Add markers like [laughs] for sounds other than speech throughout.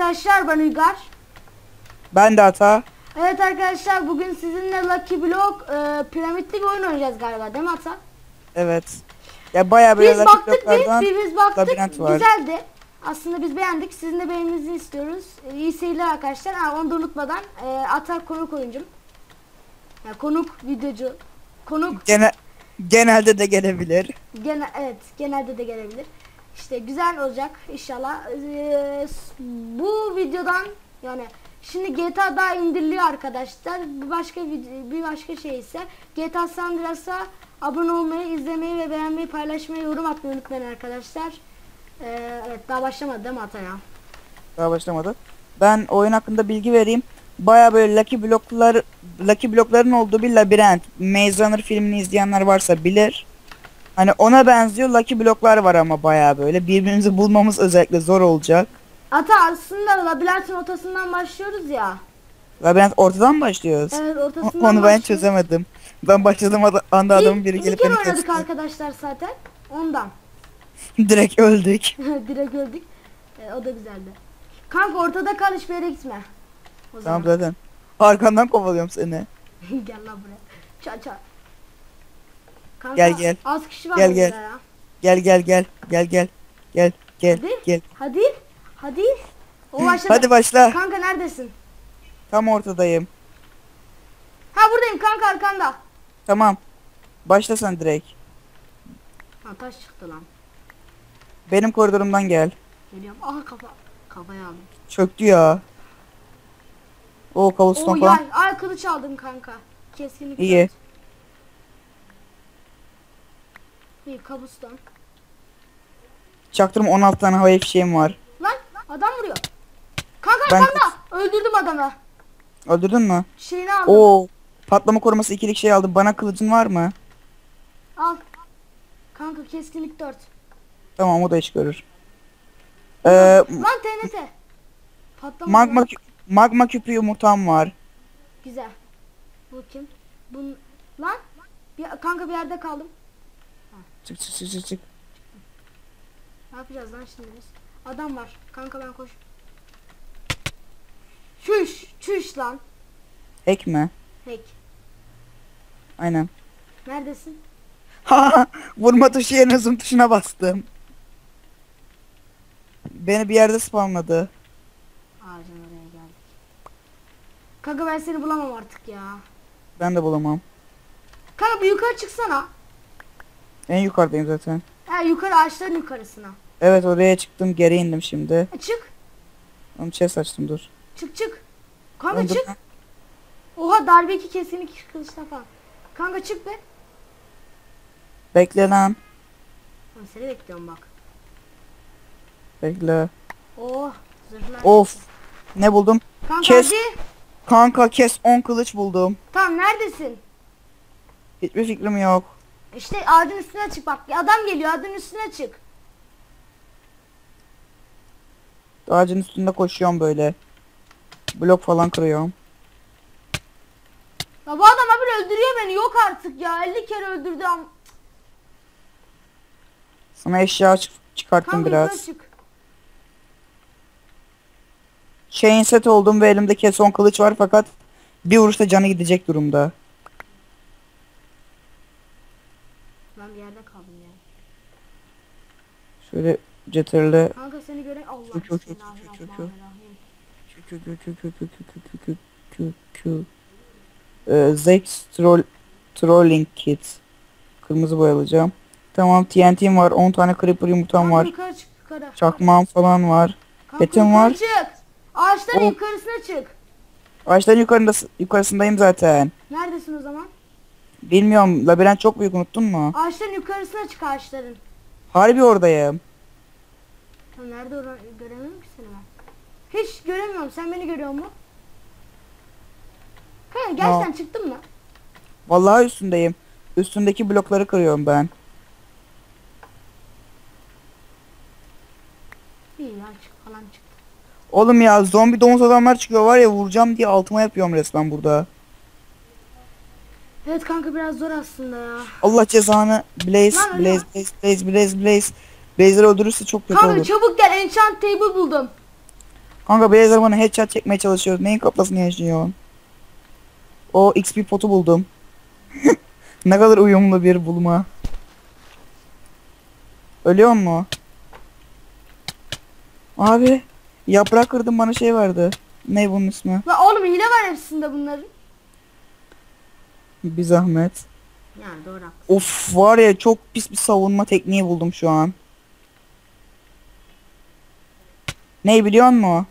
arkadaşlar ben Uygar. Ben de hata. Evet arkadaşlar bugün sizinle Lucky Block e, piramitli bir oyun oynayacağız galiba değil mi Ata? Evet. Ya bayağı böyle Biz Lucky baktık bir, biz baktık var. güzeldi. Aslında biz beğendik. Sizin de beğenmenizi istiyoruz. E, iyi seyirler arkadaşlar. Ha, onu da unutmadan e, Ata konuk oyuncum. Ya, konuk videocu. Konuk Gene, genelde de gelebilir. Gene evet genelde de gelebilir. İşte güzel olacak inşallah. Ee, bu videodan yani şimdi GTA daha indiriliyor arkadaşlar. Bir başka bir başka şey ise GTA San abone olmayı, izlemeyi ve beğenmeyi, paylaşmayı, yorum atmayı unutmayın arkadaşlar. Ee, evet daha başlamadı değil mi Ata ya? Daha başlamadı. Ben oyun hakkında bilgi vereyim. Bayağı böyle Lucky Block'lar Lucky Block'ların olduğu bir labirent. Maze Runner filmini izleyenler varsa bilir. Hani ona benziyor Lucky Block'lar var ama bayağı böyle. Birbirimizi bulmamız özellikle zor olacak. Ata aslında labirentin ortasından başlıyoruz ya. Labirent ortadan mı başlıyoruz? Evet ortasından Onu ben başlıyoruz. çözemedim. Ben başladığım ada- anda adamın biri ilk gelip kere beni oynadık kesti. arkadaşlar zaten. Ondan. [laughs] Direkt öldük. [laughs] Direkt öldük. Ee, o da güzeldi. Kanka ortada kal hiçbir yere gitme. O Tamam zaman. zaten. Arkandan kovalıyorum seni. [laughs] gel lan buraya. Ça ça. Kanka, Gel, gel. Az kişi var Gel, gel. ya. Gel gel gel. Gel gel. Gel gel Hadi. gel. Hadi. Hadi. O başladı. Hadi başla. Kanka neredesin? Tam ortadayım. Ha buradayım kanka arkanda. Tamam. Başla sen direkt. Ha taş çıktı lan. Benim koridorumdan gel. Geliyorum. Aha kafa. Kafaya aldım. Çöktü ya. O ya. falan. Ay kılıç aldım kanka. Keskinlik. İyi. dört. İyi kabuston. Çaktırma 16 tane havai fişeğim var. Lan adam vuruyor. Kanka Ben- arkanda. Öldürdüm adamı. Öldürdün mü? Şeyini aldım. Oo. Patlama koruması ikilik şey aldım. Bana kılıcın var mı? Al. Kanka keskinlik 4. Tamam o da iş görür. Ee, Lan TNT. Patlama. magma kü- magma küpü yumurtam var. Güzel. Bu kim? Bun lan bir kanka bir yerde kaldım. Çık çık çık çık çık. Ne yapacağız lan şimdi biz? Adam var. Kanka ben koş. Çüş, çüş lan. Ek mi? Hack. Aynen. Neredesin? Ha vurma tuşu yerine zoom tuşuna bastım. Beni bir yerde spamladı. Ağacın oraya geldik. Kanka ben seni bulamam artık ya. Ben de bulamam. Kanka bir yukarı çıksana. En yukarıdayım zaten. Ha yukarı ağaçların yukarısına. Evet oraya çıktım geri indim şimdi. Ha, çık. Onu chest açtım dur. Çık çık. Kanka dur- çık. Oha darbe iki kesinlik kılıçla falan. Kanka çık be. Bekle lan. Ben seni bekliyorum bak. Bekle. Oh zırhlar. Of. Ne buldum? Kanka kes. hadi. Kanka kes 10 kılıç buldum. Tamam neredesin? Hiçbir fikrim yok. İşte ağacın üstüne çık bak. Adam geliyor ağacın üstüne çık. Ağacın üstünde koşuyorum böyle. Blok falan kırıyorum. Ya bu adam abi öldürüyor beni yok artık ya 50 kere öldürdü am. Sana eşya çık- çıkarttım Kanka biraz. çık. Chain set oldum ve elimde kes 10 kılıç var fakat bir vuruşta canı gidecek durumda. Ben bir yerde kaldım ya. Şöyle cetirle Kanka seni gören Allah çök, çök, çök, bismillahirrahmanirrahim. Kü kü kü kü kü kü kü kü kü kü kü. Ee, Zex troll trolling kit. Kırmızı boyalayacağım. Tamam TNT'm var. 10 tane creeper yumurtam var. Çakmağım falan var. Yukarı var. çık. Ağaçların Oh. yukarısına çık. Ağaçların yukarında, yukarısındayım zaten. Neredesin o zaman? Bilmiyorum labirent çok büyük unuttun mu? Ağaçların yukarısına çık ağaçların. Harbi oradayım. Ya nerede oran göremiyorum ki seni ben. Hiç göremiyorum. Sen beni görüyor musun? Kanka gerçekten çıktın mı? Vallahi üstündeyim. Üstündeki blokları kırıyorum ben. İyi ya çık falan çıktı. Oğlum ya zombi domuz adamlar çıkıyor var ya vuracağım diye altıma yapıyorum resmen burada. Evet kanka biraz zor aslında ya. Allah cezanı Blaze Lan Blaze Blaze Blaze Blaze Blaze Blaze'leri öldürürse çok kötü Kanka olur. çabuk gel enchant table buldum. Kanka Blazer bana headshot çekmeye çalışıyor. Neyin kafasını yaşıyor? O XP potu buldum. [laughs] ne kadar uyumlu bir bulma. Ölüyor mu? Abi yaprak kırdım bana şey verdi. Ne bunun ismi? La oğlum hile var hepsinde bunların. Bir zahmet. Yani doğru. haklısın. Of var ya çok pis bir savunma tekniği buldum şu an. Ne biliyor musun?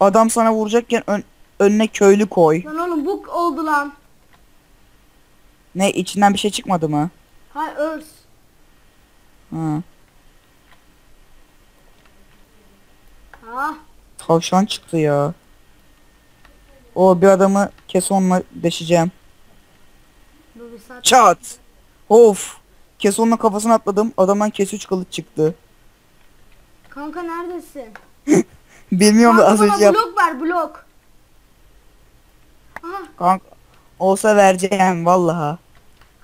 Adam sana vuracakken ön- önüne köylü koy. Lan oğlum bu oldu lan. Ne içinden bir şey çıkmadı mı? Hay örs. Ha. Ah. Tavşan çıktı ya. O bir adamı kesonla deşeceğim. Dur bir saat. Çat. Of. Kesonla kafasına atladım. Adamdan kes 3 kılıç çıktı. Kanka neredesin? Bilmiyorum da Kanka az önce yap. blok ver blok. Aha. Kanka olsa vereceğim vallaha.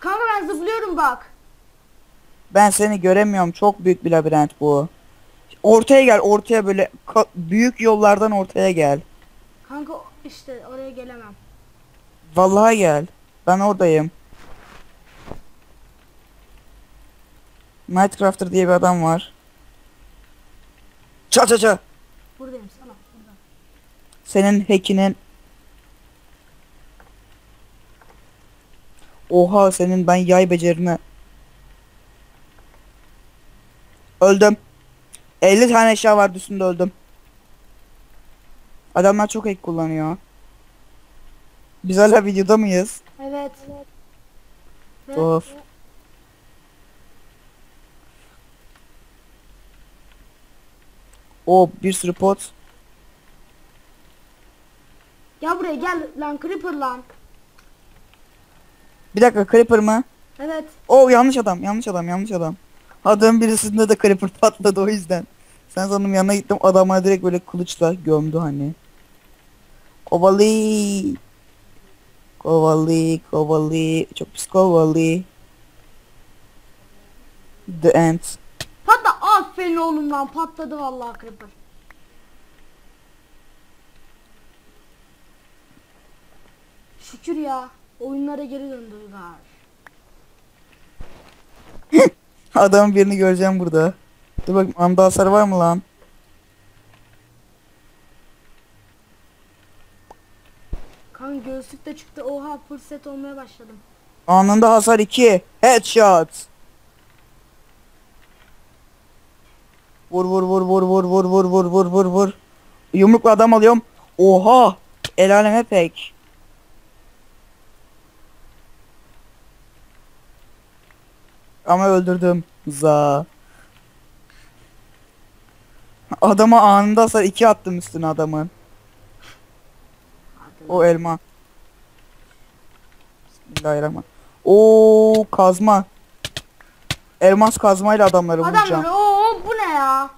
Kanka ben zıplıyorum bak. Ben seni göremiyorum. Çok büyük bir labirent bu. Ortaya gel. Ortaya böyle büyük yollardan ortaya gel. Kanka işte oraya gelemem. Vallahi gel. Ben oradayım. Nightcrafter diye bir adam var. Ça ça ça. Buradayım sana. Burada. Senin hackinin Oha senin ben yay becerine Öldüm 50 tane eşya vardı üstünde öldüm Adamlar çok hack kullanıyor Biz hala videoda mıyız? Evet. Ve- Of. O bir sürü pot. Gel buraya gel lan creeper lan. Bir dakika creeper mı? Evet. O yanlış adam yanlış adam yanlış adam. Adamın birisinde de creeper [laughs] patladı o yüzden. Sen sandım yanına gittim adama direkt böyle kılıçla gömdü hani. Kovali Kovali Kovali Çok pis kovali The End aferin oğlum lan patladı vallahi creeper. Şükür ya. Oyunlara geri döndü Uygar. [laughs] Adamın birini göreceğim burada Dur bakayım anda hasar var mı lan? Kan göğüslük de çıktı. Oha set olmaya başladım. Anında hasar 2 Headshot Vur vur vur vur vur vur vur vur vur vur vur. Yumrukla adam alıyorum. Oha! El aleme pek Ama öldürdüm. Za. Adama anında hasar 2 attım üstüne adamın. O elma. Bismillahirrahmanirrahim. Oo kazma. Elmas kazmayla adamları Adam vuracağım. oo bu ne ya?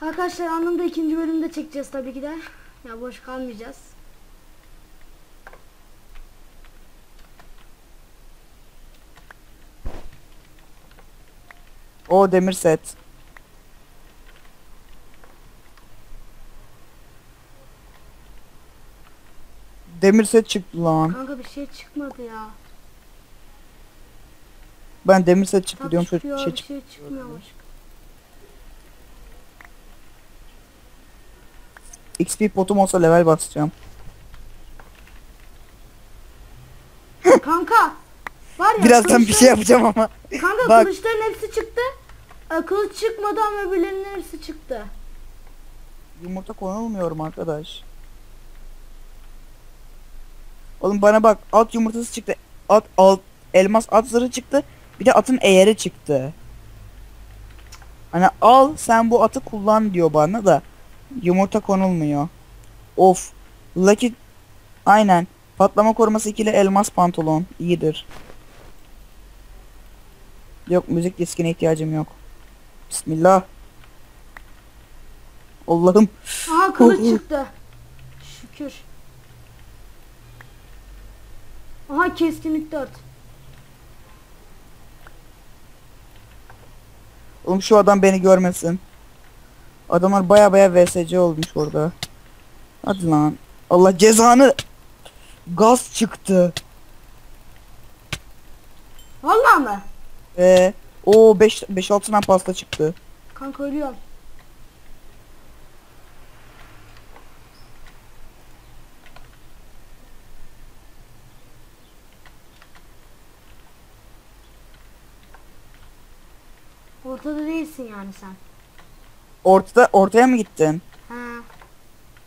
Arkadaşlar anında ikinci bölümde çekeceğiz tabii ki de. Ya boş kalmayacağız. O demir set. Demir set çıktı lan. Kanka bir şey çıkmadı ya. Ben demir set çıktı diyorum çıkıyor, şey şey çıkmıyormuş. XP potum olsa level basacağım. Kanka var ya Birazdan bir şey yapacağım ama. Kanka Bak. kılıçların hepsi çıktı. Ee, kılıç çıkmadı ama öbürlerinin hepsi çıktı. Yumurta konulmuyorum arkadaş. Oğlum bana bak at yumurtası çıktı. At alt elmas at zırhı çıktı. Bir de atın eğeri çıktı. Hani al sen bu atı kullan diyor bana da. Yumurta konulmuyor. Of. Lucky aynen. Patlama koruması ikili elmas pantolon. iyidir. Yok müzik diskine ihtiyacım yok. Bismillah. Allah'ım. Aha kılıç Hı hı. çıktı. Şükür. Aha keskinlik 4. Oğlum şu adam beni görmesin. Adamlar baya baya VSC olmuş orada. Hadi lan. Allah cezanı. Gaz çıktı. Vallahi mı? Ve o 5 5 6 tane pasta çıktı. Kanka ölüyorum. Değilsin yani sen. Ortada ortaya mı gittin? Ha.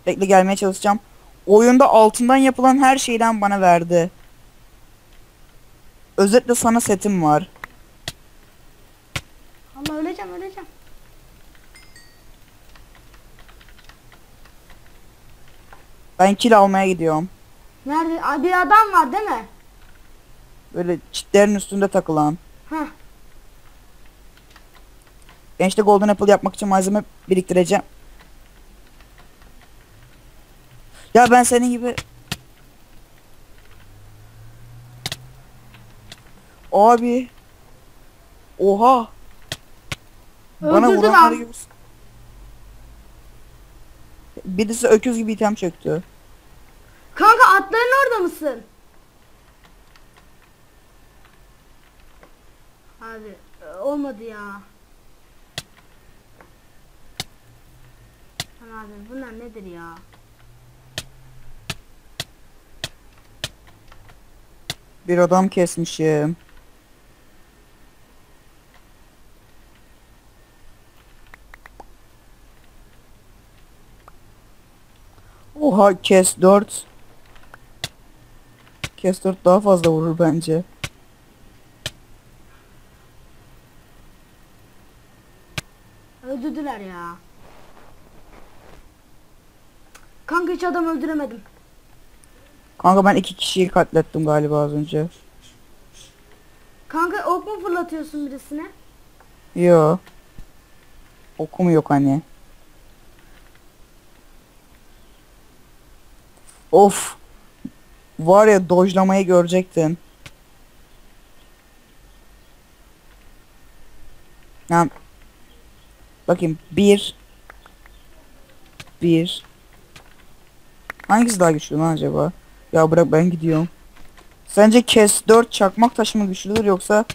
Bekle gelmeye çalışacağım. Oyunda altından yapılan her şeyden bana verdi. Özetle sana setim var. Allah öleceğim öleceğim. Ben kill almaya gidiyorum. Nerede? Aa, Bir adam var değil mi? Böyle çitlerin üstünde takılan. Heh. Ben işte Golden Apple yapmak için malzeme biriktireceğim. Ya ben senin gibi... Abi. Oha. Bana Öldürdü vuranları lan. gibi... Birisi öküz gibi item çöktü. Kanka atların orada mısın? Abi e, olmadı ya. Lan abi bunlar nedir ya? Bir adam kesmişim. Oha kes 4. Kes 4 daha fazla vurur bence. Öldürdüler ya. Kanka hiç adam öldüremedim. Kanka ben iki kişiyi katlettim galiba az önce. Kanka ok mu fırlatıyorsun birisine? Yo. Okum yok hani. Of. Var ya dojlamayı görecektin. Ya. Bakayım. Bir. Bir. Hangisi daha güçlü lan acaba? Ya bırak ben gidiyorum. Sence kes 4 çakmak taşı mı güçlüdür yoksa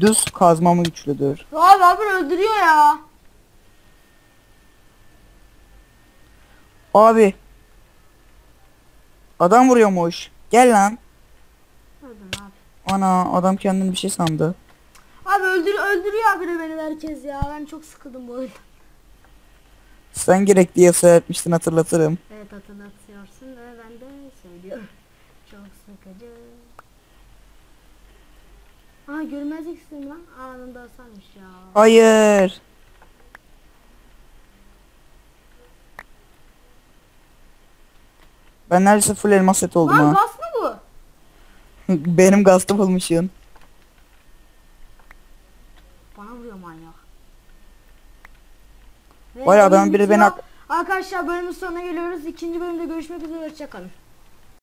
düz kazma mı güçlüdür? Abi abi öldürüyor ya. Abi. Adam vuruyormuş. Gel lan. Ana adam kendini bir şey sandı. Abi öldür öldürüyor abi beni herkes ya. Ben çok sıkıldım bu oyunda. Sen gerek diye söyletmiştin hatırlatırım. Evet hatırlatıyorsun ve ben de söylüyorum. Çok sıkıcı. Aa görmezlik istedim lan. Anında hasarmış ya. Hayır. Ben neredeyse full elmas set oldum Lan ha. gaz mı bu? [laughs] Benim gazlı bulmuşsun. Bana vuruyor manyak. Ve Vay oyun biri beni ak- Arkadaşlar bölümün sonuna geliyoruz. İkinci bölümde görüşmek üzere. Hoşçakalın.